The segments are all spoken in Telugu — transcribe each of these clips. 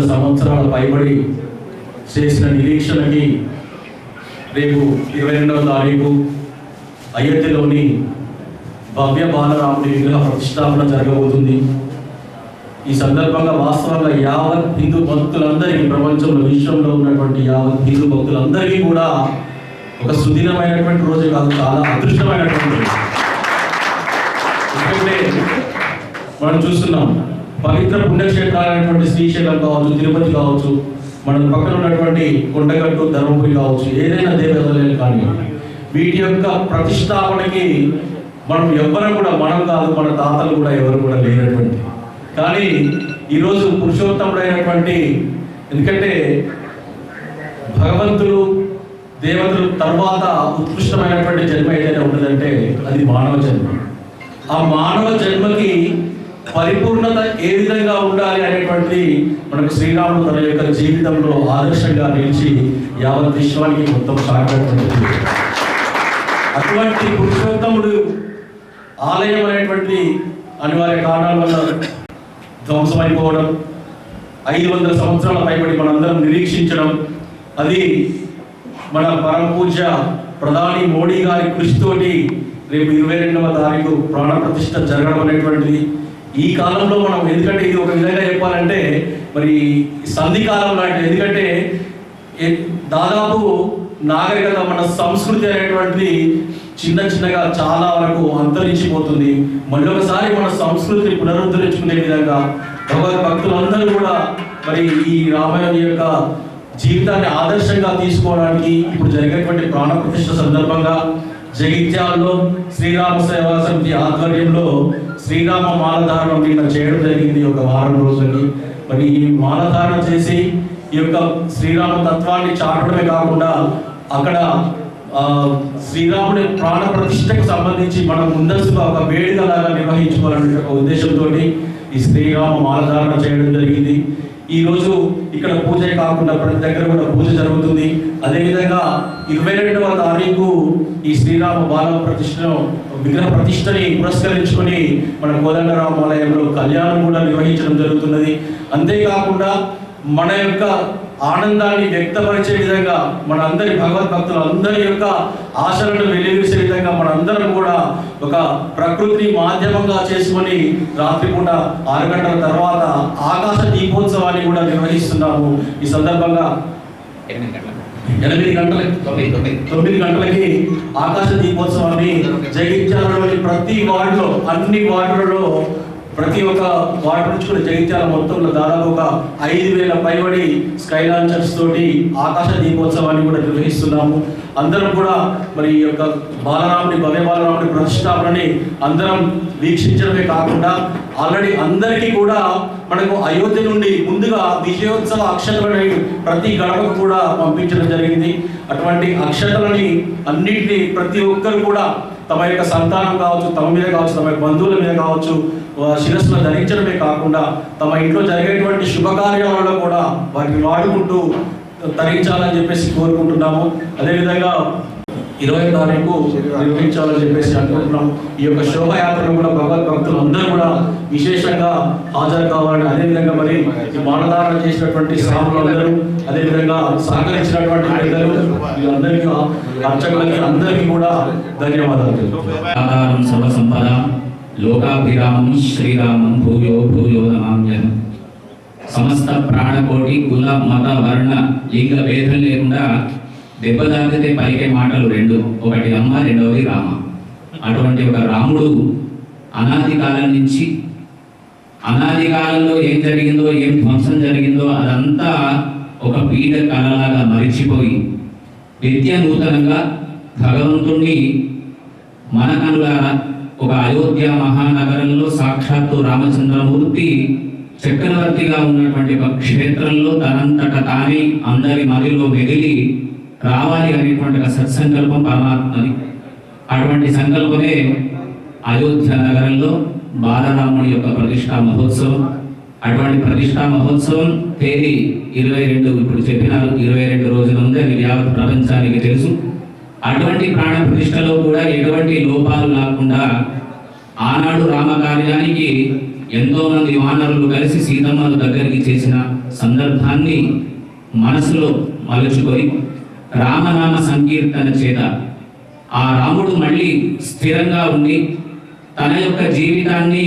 వందల సంవత్సరాల పైబడి చేసిన నిరీక్షణకి రేపు ఇరవై రెండవ తారీఖు అయోధ్యలోని భవ్య బాలరాముడి విగ్రహ ప్రతిష్టాపన జరగబోతుంది. ఈ సందర్భంగా వాస్తవంగా యావత్ హిందూ భక్తులందరికీ ప్రపంచంలో విశ్వంలో ఉన్నటువంటి యావత్ హిందూ భక్తులందరికీ కూడా ఒక సుదీనమైనటువంటి రోజు కాదు చాలా అదృష్టమైనటువంటి రోజు. ఎందుకంటే మనం చూస్తున్నాం పవిత్ర పుణ్యక్షేత్రాలైనటువంటి శ్రీశైలం కావచ్చు తిరుపతి కావచ్చు మన పక్కన ఉన్నటువంటి కొండగట్టు ధర్మపురి కావచ్చు ఏదైనా దేవాలయాలు కానీ వీటి యొక్క ప్రతిష్టాపనకి మనం ఎవ్వరం కూడా మనం కాదు మన తాతలు కూడా ఎవరు కూడా లేనటువంటి. కానీ ఈరోజు పురుషోత్తముడైనటువంటి ఎందుకంటే భగవంతుడు దేవతలు తర్వాత ఉత్కృష్టమైనటువంటి జన్మ ఏదైనా ఉన్నదంటే అది మానవ జన్మ. ఆ మానవ జన్మకి పరిపూర్ణత ఏ విధంగా ఉండాలి అనేటువంటిది మనకు శ్రీరాముడు తన యొక్క జీవితంలో ఆదర్శంగా నిలిచి యావత్ విశ్వానికి మొత్తం సాగినటువంటిది అటువంటి పురుషోత్తముడు ఆలయం అనేటువంటి అనివార్య కారణాల వల్ల ధ్వంసమైపోవడం ఐదు వందల సంవత్సరాల పైబడి మనందరం నిరీక్షించడం అది మన పరమ పూజ ప్రధాని మోడీ గారి కృషితోటి రేపు ఇరవై రెండవ తారీఖు ప్రాణప్రతిష్ఠ జరగడం అనేటువంటిది ఈ కాలంలో మనం ఎందుకంటే ఇది ఒక విధంగా చెప్పాలంటే మరి సంధి కాలం లాంటిది. ఎందుకంటే దాదాపు నాగరికత మన సంస్కృతి అనేటువంటిది చిన్న చిన్నగా చాలా వరకు అంతరించిపోతుంది. మళ్ళీ ఒకసారి మన సంస్కృతిని పునరుద్ధరించుకునే విధంగా భగవద్ భక్తులందరూ కూడా మరి ఈ రామాయణ యొక్క జీవితాన్ని ఆదర్శంగా తీసుకోవడానికి ఇప్పుడు జరిగేటువంటి ప్రాణప్రతిష్ట సందర్భంగా జగిత్యాల్లో శ్రీరామ సేవా సమితి ఆధ్వర్యంలో శ్రీరామ మాలధారణ నిన్న చేయడం జరిగింది. ఒక వారం రోజులకి మరి ఈ మాలధారణ చేసి ఈ యొక్క శ్రీరామ తత్వాన్ని చాటడమే కాకుండా అక్కడ శ్రీరాముని శ్రీరాముడి ప్రాణ ప్రతిష్టకు సంబంధించి మనం ముందస్తుగా ఒక వేడుక లాగా నిర్వహించుకోవాలనే ఒక ఉద్దేశంతో ఈ శ్రీరామ మాలధారణ చేయడం జరిగింది. ఈరోజు ఇక్కడ పూజ కాకుండా ప్రతి దగ్గర కూడా పూజ జరుగుతుంది. అదేవిధంగా ఇరవై రెండవ తారీఖు ఈ శ్రీరామ బాల ప్రతిష్టను విగ్రహ ప్రతిష్టని పురస్కరించుకొని మన కోదండరామ ఆలయంలో కళ్యాణం కూడా నిర్వహించడం జరుగుతున్నది. అంతేకాకుండా మన యొక్క ఆనందాన్ని వ్యక్తపరిచే విధంగా మన అందరి భగవద్భక్తులు అందరి యొక్క ఆశలను వెలివిసే విధంగా మనందరం కూడా ఒక ప్రకృతిని మాధ్యమంగా చేసుకొని రాత్రిపూట ఆరు గంటల తర్వాత ఆకాశ దీపోత్సవాన్ని కూడా నిర్వహిస్తున్నాము. ఈ సందర్భంగా ఎనిమిది గంటలకి తొమ్మిది తొమ్మిది. గంటలకి ఆకాశ దీపోత్సవాన్ని జగిత్యాలలోని ప్రతి వార్డులో అన్ని వార్డులలో ప్రతి ఒక్క వాటి నుంచి కూడా జగిత్యాల మొత్తంలో దాదాపు ఒక ఐదు వేల పైబడి స్కై లాంచర్స్ తోటి ఆకాశ దీపోత్సవాన్ని కూడా నిర్వహిస్తున్నాము. అందరం కూడా మరి ఈ యొక్క బాలరాముడి భవ్య బాలరాముడి ప్రతిష్టాపనని అందరం వీక్షించడమే కాకుండా ఆల్రెడీ అందరికీ కూడా మనకు అయోధ్య నుండి ముందుగా విజయోత్సవ అక్షతలని ప్రతి గడపకు కూడా పంపించడం జరిగింది. అటువంటి అక్షతలని అన్నింటినీ ప్రతి ఒక్కరు కూడా తమ యొక్క సంతానం కావచ్చు తమ మీద కావచ్చు తమ యొక్క బంధువుల మీద కావచ్చు శిరస్సులో ధరించడమే కాకుండా తమ ఇంట్లో జరిగేటువంటి శుభకార్యాలలో కూడా వాటిని వాడుకుంటూ ధరించాలని చెప్పేసి కోరుకుంటున్నాము. అదేవిధంగా ఇరవై తారీఖు నిర్మించాలని చెప్పేసి అనుకుంటున్నాం ఈ యొక్క శోభయాత్రను కూడా భగవద్ భక్తులు అందరూ కూడా విశేషంగా హాజరు కావాలని అదేవిధంగా మరి మానధారణ చేసినటువంటి స్వాములు అదేవిధంగా సహకరించినటువంటి పెద్దలు వీళ్ళందరికీ అర్చకులకి అందరికీ కూడా ధన్యవాదాలు. లోకాభిరామం శ్రీరామం భూయో భూయో నమామ్యహం. సమస్త ప్రాణకోటి కుల మత వర్ణ లింగ భేదం లేకుండా దెబ్బతాకితే పలికే మాటలు రెండు. ఒకటి అమ్మ రెండవది రామ. అటువంటి ఒక రాముడు అనాది కాలం నుంచి అనాది కాలంలో ఏం జరిగిందో ఏం ధ్వంసం జరిగిందో అదంతా ఒక పీడ కళలాగా మరిచిపోయి నిత్య నూతనంగా భగవంతుణ్ణి మన కనులారా ఒక అయోధ్య మహానగరంలో సాక్షాత్తు రామచంద్రమూర్తి చక్రవర్తిగా ఉన్నటువంటి ఒక క్షేత్రంలో తనంతట తానే అందరి మదిలో మెదిలి రావాలి అనేటువంటి ఒక సత్సంకల్పం పరమాత్మది. అటువంటి సంకల్పమే అయోధ్య నగరంలో బాలరాముడి యొక్క ప్రతిష్టా మహోత్సవం. అటువంటి ప్రతిష్టా మహోత్సవం తేదీ ఇరవై రెండు ఇప్పుడు చెప్పినారు ఇరవై రెండు రోజులు ఉంది అది యావత్ ప్రపంచానికి తెలుసు. అటువంటి ప్రాణ ప్రతిష్టలో కూడా ఎటువంటి లోపాలు లేకుండా ఆనాడు రామకార్యానికి ఎంతో మంది వానరులు కలిసి సీతమ్మల దగ్గరికి చేసిన సందర్భాన్ని మనసులో మలుచుకొని రామనామ సంకీర్తన చేత ఆ రాముడు మళ్ళీ స్థిరంగా ఉండి తన యొక్క జీవితాన్ని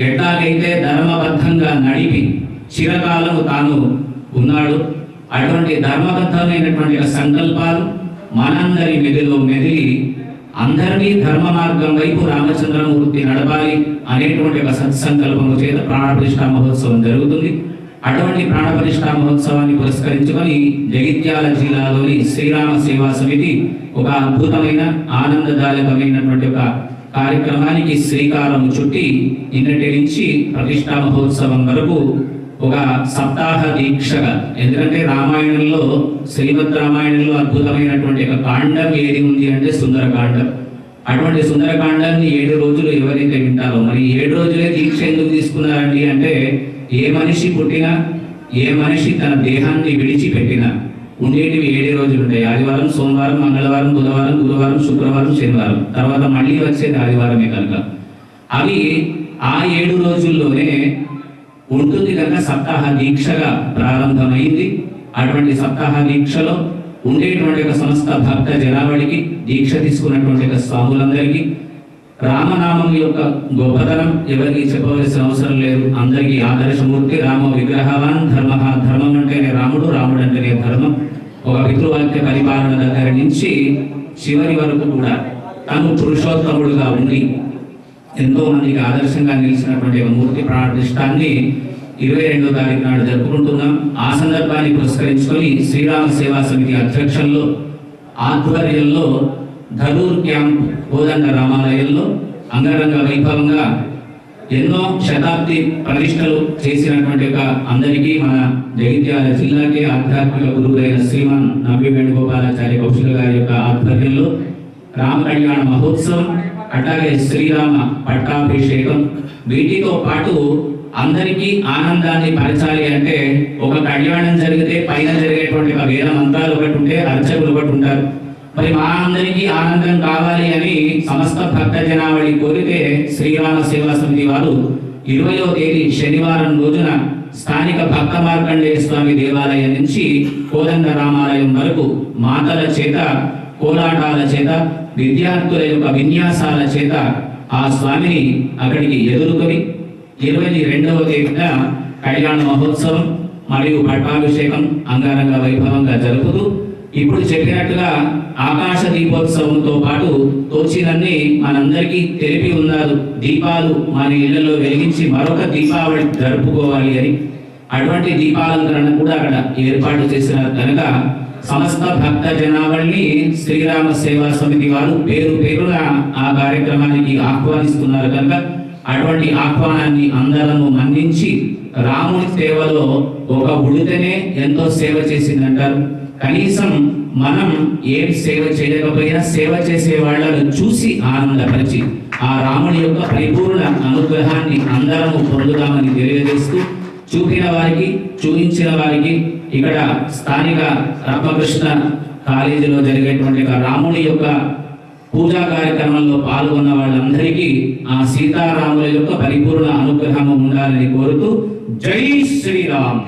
ఎట్లాగైతే ధర్మబద్ధంగా నడిపి చిరకాలము తాను ఉన్నాడు అటువంటి ధర్మబద్ధమైనటువంటి సంకల్పాలు మనందరి మెదిలో మెదిలి అందరినీ ధర్మ మార్గం వైపు రామచంద్రమూర్తి నడపాలి అనేటువంటి ఒక సత్సంకల్పము చేత ప్రాణప్రతిష్ఠా మహోత్సవం జరుగుతుంది. అటువంటి ప్రాణప్రతిష్ఠా మహోత్సవాన్ని పురస్కరించుకొని జగిత్యాల జిల్లాలోని శ్రీరామ సేవా సమితి ఒక అద్భుతమైన ఆనందదాయకమైనటువంటి ఒక కార్యక్రమానికి శ్రీకారం చుట్టి నిన్నటి నుంచి ప్రతిష్టా మహోత్సవం వరకు ఒక సప్తాహ దీక్షగా. ఎందుకంటే రామాయణంలో శ్రీమద్ రామాయణంలో అద్భుతమైనటువంటి ఒక కాండం ఏది ఉంది అంటే సుందరకాండం. అటువంటి సుందరకాండాన్ని ఏడు రోజులు ఎవరైతే వింటారో మరి ఏడు రోజులే దీక్ష ఎందుకు తీసుకున్నారండి అంటే ఏ మనిషి పుట్టినా ఏ మనిషి తన దేహాన్ని విడిచిపెట్టినా ఉండేటివి ఏడు రోజులు ఉంటాయి. ఆదివారం సోమవారం మంగళవారం బుధవారం గురువారం శుక్రవారం శనివారం. తర్వాత మళ్ళీ వచ్చేది ఆదివారమే కనుక. అవి ఆ ఏడు రోజుల్లోనే ఉంటుంది కనుక సప్తాహ దీక్షగా ప్రారంభమైంది. అటువంటి సప్తాహ దీక్షలో ఉండేటువంటి ఒక సమస్త భక్త జనావళికి దీక్ష తీసుకున్నటువంటి ఒక స్వాములందరికీ రామనామం యొక్క గొప్పతనం ఎవరికి చెప్పవలసిన అవసరం లేదు. అందరికీ ఆదర్శమూర్తి రామ విగ్రహవాన్ ధర్మ ధర్మం అంటేనే రాముడు రాముడు అంటేనే ధర్మం. ఒక పితృవాక్య పరిపాలన దగ్గర నుంచి చివరి వరకు కూడా తను పురుషోత్తముడుగా ఉండి ఎంతో మందికి ఆదర్శంగా నిలిచినటువంటి మూర్తి ప్రాణప్రతిష్ఠాన్ని ఇరవై రెండో తారీఖు నాడు జరుపుకుంటున్నాం. ఆ సందర్భాన్ని పురస్కరించుకొని శ్రీరామ సేవా సమితి అధ్యక్షుల్లో ఆధ్వర్యంలో ధరూర్ క్యాంప్ కోదండ రామాలయంలో అంగరంగ వైభవంగా ఎన్నో శతాబ్ది ప్రతిష్టలు చేసినటువంటి ఒక అందరికీ మన జగిత్యాల జిల్లాకే ఆధ్యాత్మిక గురువులైన శ్రీమాన్ నవ్వి వేణుగోపాలాచార్య కౌశిక గారి యొక్క ఆధ్వర్యంలో రామ కళ్యాణ మహోత్సవం అట్లాగే శ్రీరామ పట్టాభిషేకం. వీటితో పాటు అందరికీ ఆనందాన్ని పరచాలి అంటే ఒక కళ్యాణం జరిగితే పైన జరిగేటువంటి ఒక వేల మంత్రాలు ఒకటి ఉంటే అర్చకులు ఒకటి ఉంటారు. మరి మా అందరికీ ఆనందం కావాలి అని సమస్త భక్త జనావళి కోరితే శ్రీరామ సేవా సమితి వారు ఇరవయో తేదీ శనివారం రోజున స్థానిక భక్త మార్కండేయ స్వామి దేవాలయం నుంచి కోదండ రామాలయం వరకు మాతల చేత కోలాటాల చేత విద్యార్థుల యొక్క విన్యాసాల చేత ఆ స్వామిని అక్కడికి ఎదుర్కొని ఇరవై రెండవ తేదీన కళ్యాణ మహోత్సవం మరియు పట్టాభిషేకం అంగారంగ వైభవంగా జరుపుతూ ఇప్పుడు చెప్పినట్టుగా ఆకాశ దీపోత్సవంతో పాటు తోచినన్ని మనందరికీ తెలిపి ఉన్నారు. దీపాలు మన ఇళ్ళలో వెలిగించి మరొక దీపావళి జరుపుకోవాలి అని. అటువంటి దీపాలంకరణ కూడా అక్కడ ఏర్పాటు చేసిన కనుక సమస్త భక్త జనావళిని శ్రీరామ సేవా సమితి వారు పేరు పేరున ఆ కార్యక్రమానికి ఆహ్వానిస్తున్నారు. కనుక అటువంటి ఆహ్వానాన్ని అందరము మన్నించి రాముడి సేవలో ఒక ఉడితనే ఎంతో సేవ చేసిందంటారు. కనీసం మనం ఏం సేవ చేయకపోయినా సేవ చేసే వాళ్ళను చూసి ఆనందపరిచి ఆ రాముడి యొక్క పరిపూర్ణ అనుగ్రహాన్ని అందరము పొందుదామని తెలియజేస్తూ చూపిన వారికి చూపించిన వారికి ఇక్కడ స్థానిక రామకృష్ణ కాలేజీలో జరిగేటువంటి రాముడి యొక్క పూజా కార్యక్రమంలో పాల్గొన్న వాళ్ళందరికీ ఆ సీతారాముల యొక్క పరిపూర్ణ అనుగ్రహం ఉండాలని కోరుతూ జై శ్రీరామ్.